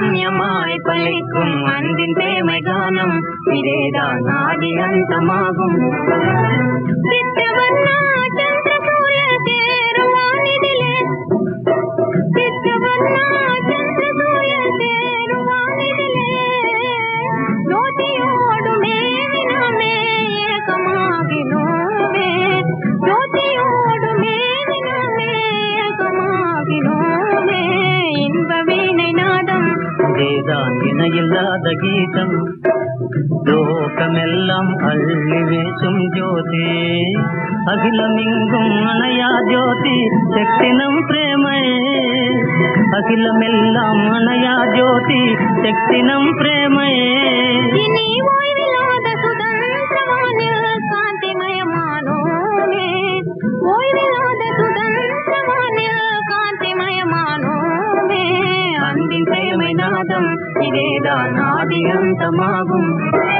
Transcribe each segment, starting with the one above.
ரம்யமாய் பலிக்கும் அன்பின் பேமை கானம் இதேதான் ஆதி அந்தமாகும். വിഷാദ ഗീതം ലോകമെല്ലാം അള്ളിവേശും ജ്യോതി അഖിലമിങ്കും അണയാ ജ്യോതി ശക്തിനം പ്രേമയേ അഖിലമെല്ലാം അണയാ ജ്യോതി ശക്തിനം പ്രേമയേ நாதம் இதேதான் ஆதி அந்தமாகும்.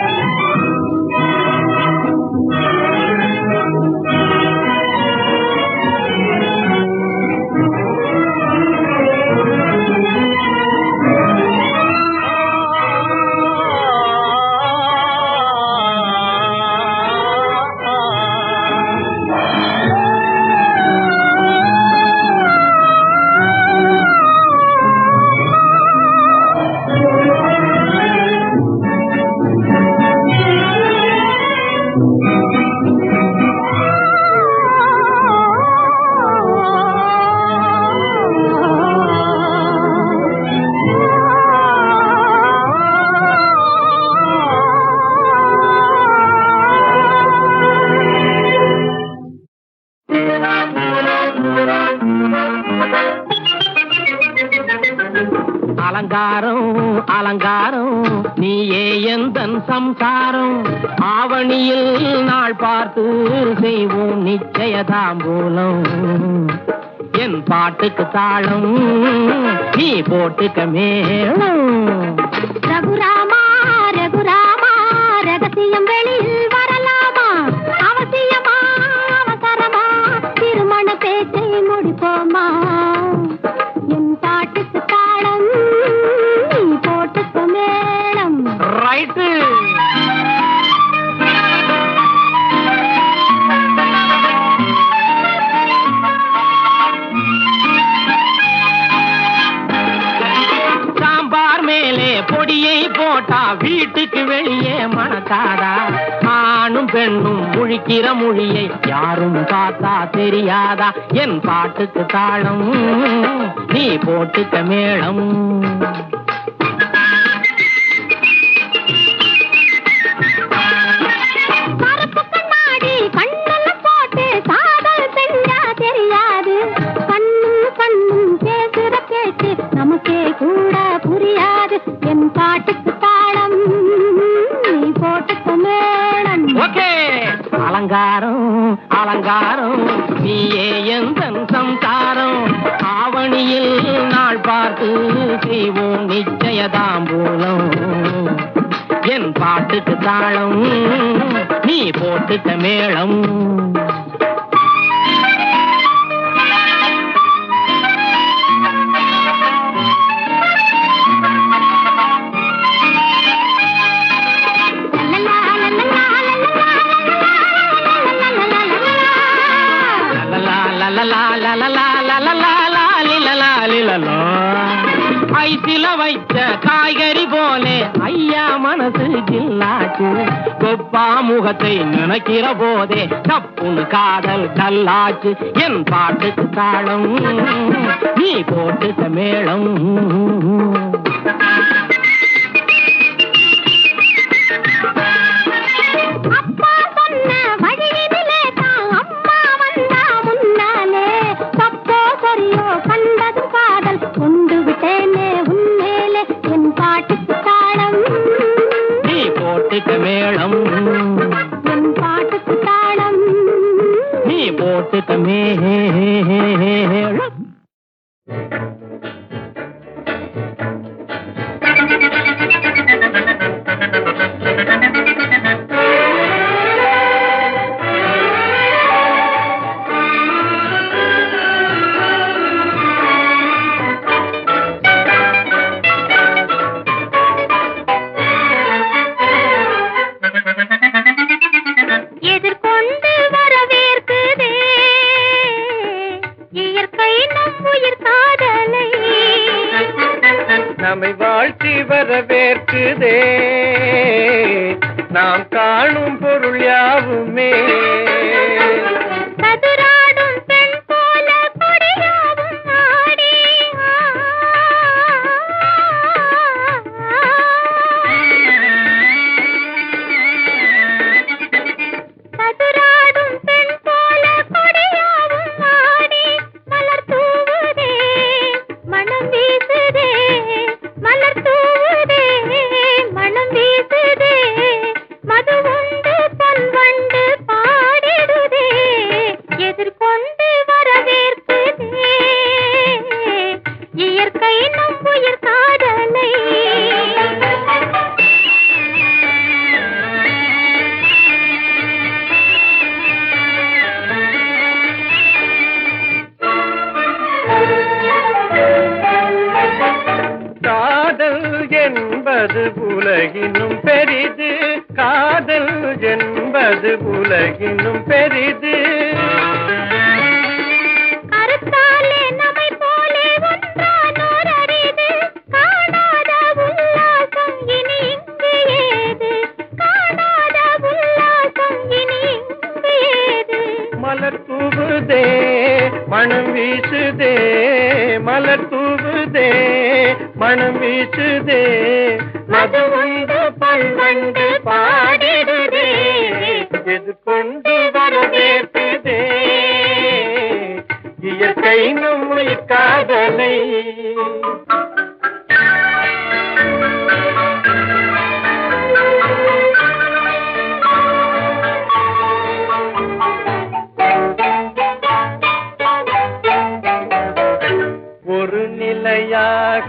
அலங்காரம் அலங்காரம். நீயே எந்தன் சம்சாரம்? ஆவணியில் நாள் பார்த்து செய்வோம் நிச்சயதாம்பூலம் என் பாட்டுக்கு தாளம் நீ போட்டுக்க மேளம். ரகுராமா ரகுராமா ரகசியம் வெளியில் வரலாமா? அவசியமா அவசரமா திருமண பேச்சை முடிப்போமா? ரைட்டு சாம்பார் மேலே பொடியை போட்டா வீட்டுக்கு வெளியே மணக்காதா? ஆணும் பெண்ணும் முழிக்கிற மொழியை யாரும் பார்த்தா தெரியாதா? என் பாட்டுக்கு தாளம் நீ போட்டுக்க மேளம். தாம்பூலம் என் பாட்டுக்கு தாளம் நீ போட்டுக்க மேளம். விற்ற காய்கறி போலே ஐயா மனசு ஜில்லாச்சு. கொப்பா முகத்தை நினைக்கிற போதே தப்புன்னு காதல் கல்லாச்சு என் பாட்டுக்கு தாளம் நீ போட்டுக்க மேளம். ser. உலகினும் பெரிது காதல் என்பது உலகினும் பெரிது. மலர் தூவுதே மனம் வீசுதே. மலர் தூவுதே மனம் வீசுதே. அது உண்டு பொன் வந்து பாடிடுதே. இது கொண்டு வரவேற்றுதே இயற்கை நம்மை காதலை. ஒரு நிலையாக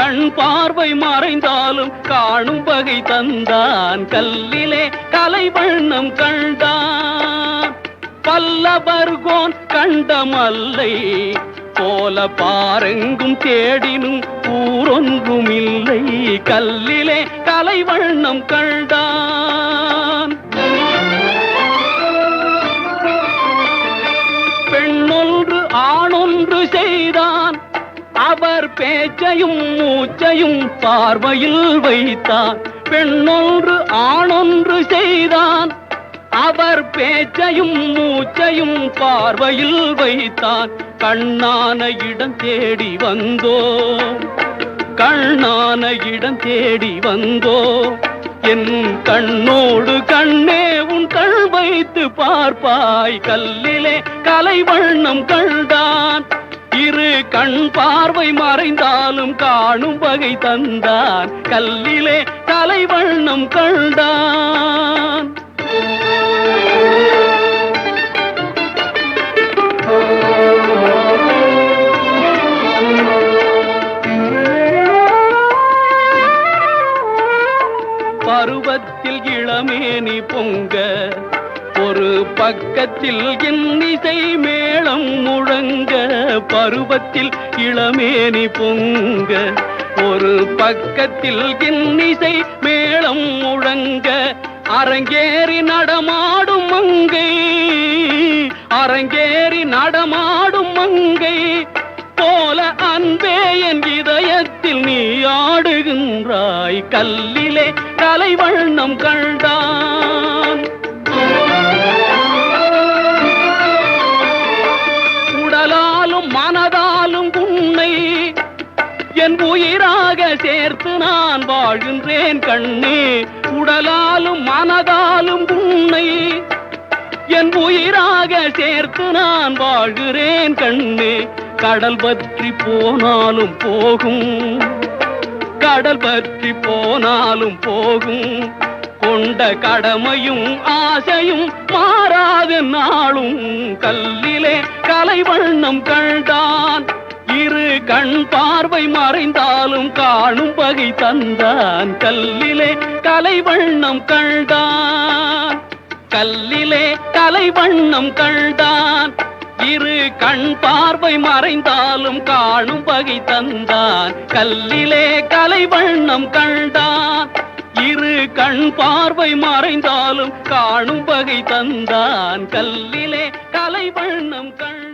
கண் பார்வை மறைந்தாலும் காணும் வகை தந்தான். கல்லிலே கலை வண்ணம் கண்டான். பல்லவர்கோன் கண்டமல்லை போல பாரெங்கும் தேடினும் ஊரொன்றும் இல்லை கல்லிலே கலை வண்ணம் கண்டான். பெண்ணொன்று ஆணொன்று செய்தான். அவர் பேச்சையும் மூச்சையும் பார்வையில் வைத்தான். பெண்ணொன்று ஆணொன்று செய்தான். அவர் பேச்சையும் மூச்சையும் பார்வையில் வைத்தான். கண்ணான இடம் தேடி வந்தோ கண்ணான இடம் தேடி வந்தோ என் கண்ணோடு கண்ணே உன் கண் வைத்து பார்ப்பாய். கல்லிலே கலை வண்ணம் கண்டான். இரு கண் பார்வை மறைந்தாலும் காணும் வகை தந்தான். கல்லிலே தலைவண்ணம் கண்டான். பருவத்தில் இளமேனி பொங்க ஒரு பக்கத்தில் இன்னிசை மேளம் முழங்க பருவத்தில் இளமேனி பொங்க. ஒரு பக்கத்தில் இன்னிசை மேளம் முழங்க அரங்கேறி நடமாடும் மங்கை. அரங்கேறி நடமாடும் மங்கை. போல அன்பே என் இதயத்தில் நீ ஆடுகின்றாய். கல்லிலே கலைவண்ணம் கண்டான். வாழ்கின்றேன் கண்ணே. உடலாலும் மனதாலும் உன்னை என் உயிராக சேர்த்து நான் வாழ்கிறேன் கண்ணே. கடல் பற்றி போனாலும் போகும். கடல் பற்றி போனாலும் போகும். கொண்ட கடமையும் ஆசையும் மாறாத நாளும். கல்லிலே கலைவண்ணம் கண்டான். இரு கண் பார்வை மறைந்தாலும் காணும் பகை தந்தான். கல்லிலே கலைவண்ணம் கண்டான் கல்லிலே கலைவண்ணம் கண்டான் இரு கண் பார்வை மறைந்தாலும் காணும் பகை தந்தான். கல்லிலே கலைவண்ணம் கண்டான் இரு கண் பார்வை மறைந்தாலும் காணும் பகை தந்தான். கல்லிலே கலைவண்ணம் கண்டான்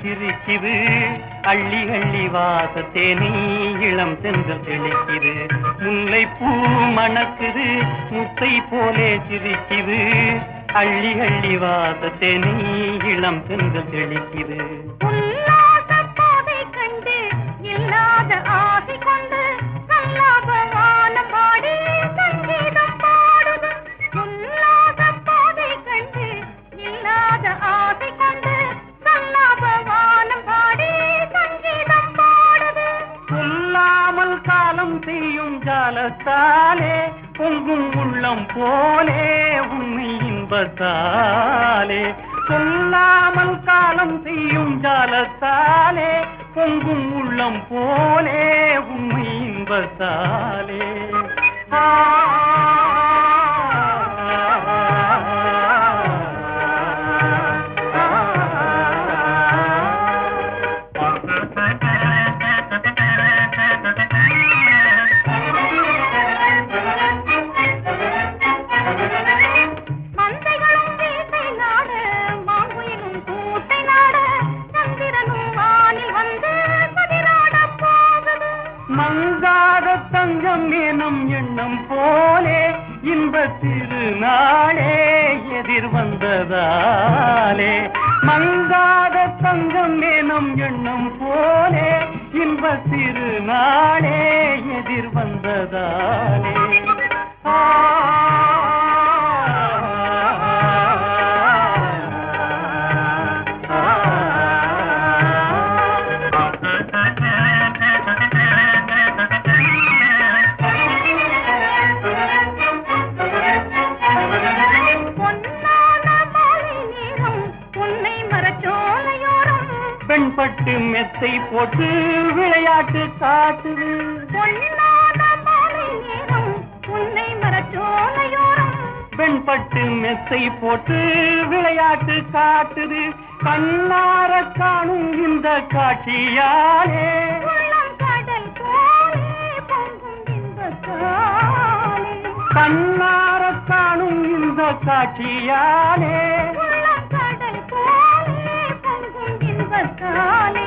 சிரிக்குது. அள்ளி அள்ளி வாசத்தேனி இளம் செந்தல் தெளிக்குது. பூ மணக்குது முத்தை போலே சிரிக்குது. அள்ளி அள்ளி வாசத்தேனி இளம் செந்தல் தெளிக்குது. இன்பத்தாலே திருநாளே எதிர் வந்ததாலே ஆசை போட்டு விளையாட்டு காட்டுது. உன்னை மரச்சோலையோரம் பெண்பட்டு மெத்தை போட்டு விளையாட்டு காட்டுது. கண்ணார காணும் இந்த காட்சியாலே. கண்ணார காணும் இந்த காட்சியாலே. உள்ளம் கடல் போலே பொங்கும் இன்பத்தாலே.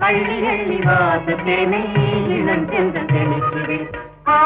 அள்ளி அள்ளி வாச தேனை இளம் சென்ற தெளிக்குது. ஆ,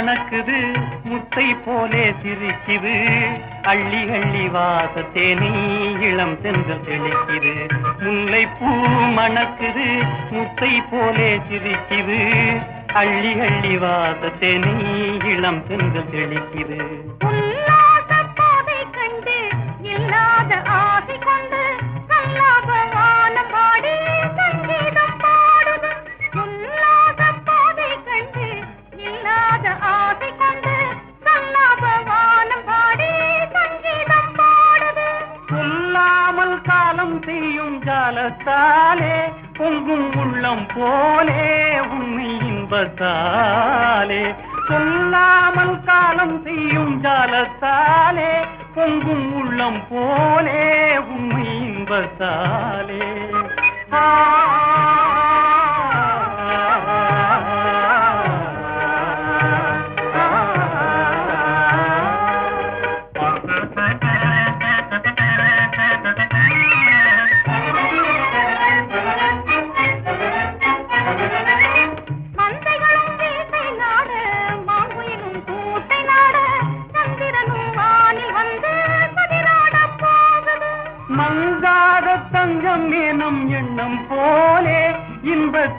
மணக்குது முத்தை போலே சிரிக்குது. அள்ளி அள்ளி வாசத்தேனி இளம் சென்று தெளிக்குது. முல்லை பூ மணக்குது முத்தை போலே சிரிக்குது. அள்ளி அள்ளி வாசத்தேனி இளம் சென்று தெளிக்குது. இன்பத்தாலே பொங்கும் உள்ளம் போலே உண்மை இன்பத்தாலே. சொல்லாமல் காலம் செய்யும் ஜாலத்தாலே பொங்கும் உள்ளம் போலே உண்மை இன்பத்தாலே. ஆ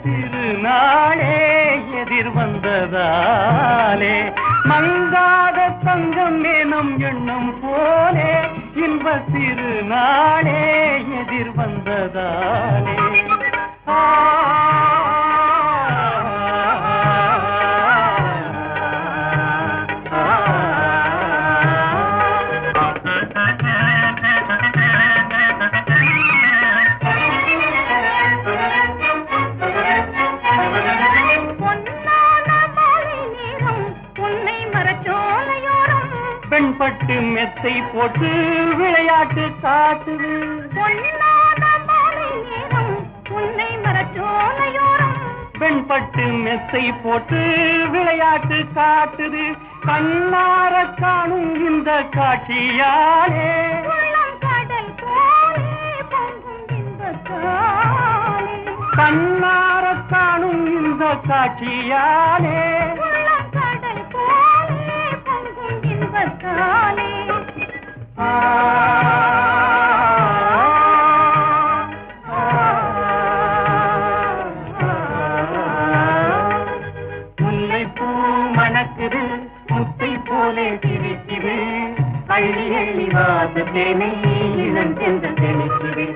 திருநாளே எதிர் வந்ததாலே மங்காத தங்கம் எனும் எண்ணம் போலே இன்ப திருநாளே எதிர் வந்ததாலே. பெண்பட்டு போட்டு விளையாட்டு காட்டுது. பொன்னான உன்னை மரச்சோலையோரம் பெண்பட்டு மெத்தை போட்டு விளையாட்டு காட்டுது. கண்ணார காணும் இந்த காட்சியாலே. கண்ணார காணும் இந்த காட்சியாலே. கடல் போலே பங்கும் இன்பத்தால். ஆ, முல்லைப்பூ வாச தேனை இளம் சென்ற தெளிக்குது.